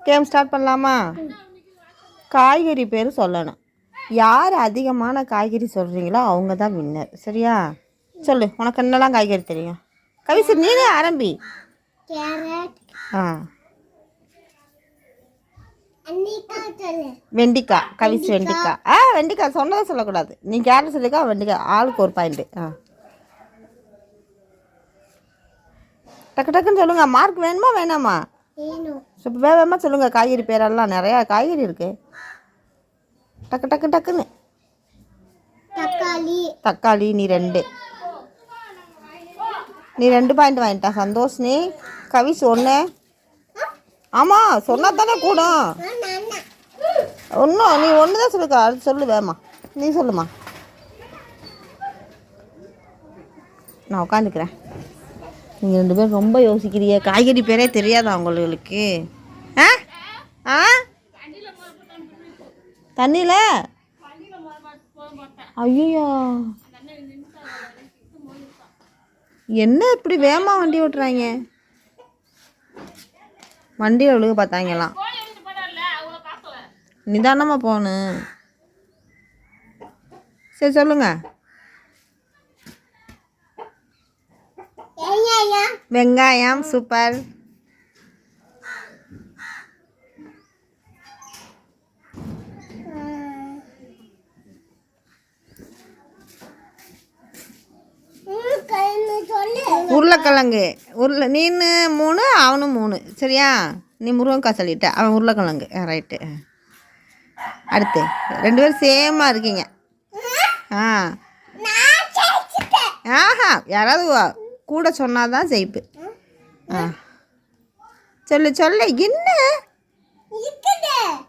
Game start பண்ணலாமா? காய்கறி பேர் சொல்லணும். யார் அதிகமான காய்கறி சொல்கிறீங்களோ அவங்க தான் வின்னர் சரியா? சொல்லு உனக்கு என்னெல்லாம் காய்கறி தெரியும்? கவிசு நீனே ஆரம்பி. ஆ. வெண்டிக்காய் கவிசு வெண்டிக்காய். ஆ வெண்டிக்காய். சொன்னதை சொல்லக்கூடாது. நீ கேரட் சொல்லிக்கா வெண்டிக்காய். ஆளுக்கு ஒரு பாயிண்ட்டு ஆ. டக்கு டக்குன்னு சொல்லுங்க. மார்க் வேணுமா வேணாமா? இப்போ வேகமாக சொல்லுங்க. காய்கறி பேரெல்லாம் நிறையா காய்கறி இருக்கு. டக்கு டக்கு டக்குன்னு. தக்காளி. தக்காளி நீ ரெண்டு. நீ ரெண்டு பாயிண்ட் வாங்கிட்டா. சந்தோஷ் நீ. கவிஸ் ஒன்று ஆமாம் சொன்னா தானே கூடும் ஒன்றும் நீ ஒன்று தான் சொல்லுக்கா. அது சொல்லு வேமா நீ சொல்லுமா. நான் உட்காந்துக்கிறேன் நீங்கள் ரெண்டு பேரும் ரொம்ப யோசிக்கிறீங்க. காய்கறி பேரே தெரியாதா உங்களுக்கு? ஆ? ஆ? தண்ணியில் ஐயோ என்ன இப்படி வேகமாக வண்டி ஓட்டுறாங்க? வண்டியில் ஒழுக பார்த்தாங்கலாம் நிதானமாக போகணும். சரி சொல்லுங்கள் வெங்காயம். வெங்காயம் சூப்பர். உருளைக்கிழங்கு. உருளை நீனு மூணு அவனும் மூணு. சரியா? நீ முருங்கக்காய் சொல்லிட்ட. அவன் உருளைக்கிழங்கு. ரைட்டு அடுத்து. ரெண்டு பேரும் சேமாக இருக்கீங்க. ஆ. ஆஹா யாராவது கூட சொன்னாதான் ஜெயிப்பு. ஆ. சொல்லு சொல்லு. என்ன?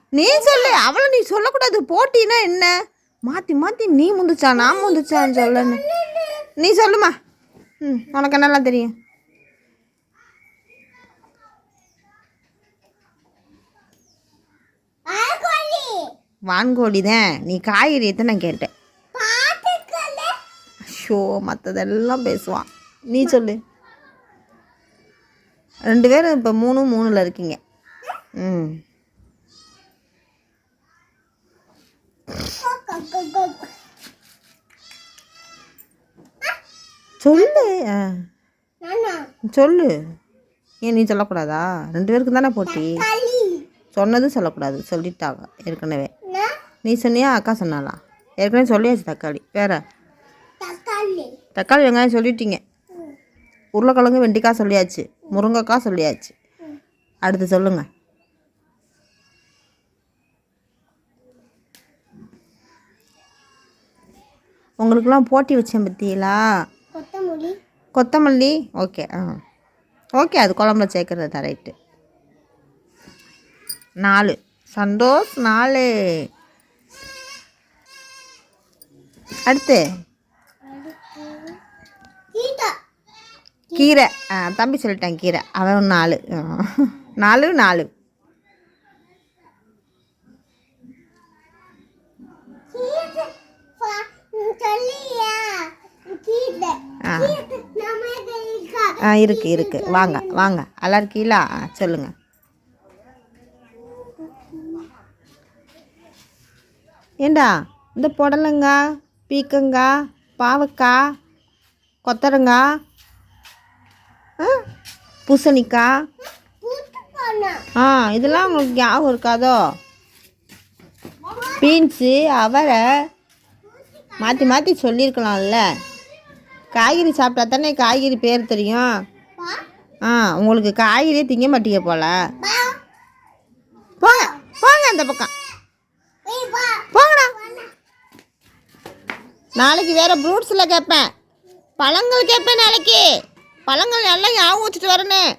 நீ சொல்லு. அவளை நீ சொல்லக்கூடாது. போட்டினா என்ன? மாற்றி மாற்றி நீ முந்துச்சா நான் முந்துச்சான்னு சொல்லணும். நீ சொல்லுமா. ம் உனக்கு என்னெல்லாம் தெரியும்? வான்கோழி. தான் நீ காய்கறி எத்தனை கேட்டேன் பாத்துக்கல ஷோ மற்றதெல்லாம் பேசுவான். நீ சொல்லு. ரெண்டு பேரும் இப்போ மூணு மூணில் இருக்கீங்க. ம். சொல்லு. சொல்லு. ஏன் நீ சொல்லக்கூடாதா? ரெண்டு பேருக்கு தானே போட்டி. சொன்னதும் சொல்லக்கூடாது. சொல்லிட்டாங்க ஏற்கனவே. நீ சொன்னியா? அக்கா சொன்னாலா ஏற்கனவே சொல்லியாச்சு தக்காளி. வேற. தக்காளி. தக்காளி வெங்காயம் சொல்லிட்டீங்க. உருளைக்கிழங்கு வெண்டிக்காய் சொல்லியாச்சு முருங்கைக்காய் சொல்லியாச்சு. அடுத்து சொல்லுங்க. உங்களுக்கெல்லாம் போட்டி வச்சேன் கொத்தமல்லி. கொத்தமல்லி? ஓகே ஆ. ஓகே அது குழம்புல சேர்க்குறது தான் ரைட்டு நாலு. சந்தோஷ் நாலு. அடுத்து. கீரை. ஆ தம்பி சொல்லிட்டான் கீரை. அவன் நாலு. நாலு நாலு. ஆ. இருக்கா? ஆ இருக்கு இருக்கு. வாங்க வாங்க. நல்லா இருக்கீங்களா சொல்லுங்க. ஏண்டா இந்த புடலங்காய் பீக்கங்காய் பாவக்காய் கொத்தரங்காய் பூசணிக்காய் ஆ இதெல்லாம் உங்களுக்கு ஞாபகம் இருக்காதோ? பீன்ஸு அவரை மாற்றி மாற்றி சொல்லியிருக்கலாம்ல. காய்கறி சாப்பிட்டா தானே காய்கறி பேர் தெரியும். ஆ உங்களுக்கு காய்கறியே திங்க மாட்டீங்க போல. போங்க போங்க அந்த பக்கம். போங்கடா. நாளைக்கு வேறு ஃப்ரூட்ஸில் கேட்பேன். பழங்கள் கேட்பேன் நாளைக்கு. பழங்கள் எல்லாம் ஞாபகம் வச்சுட்டு வரணும்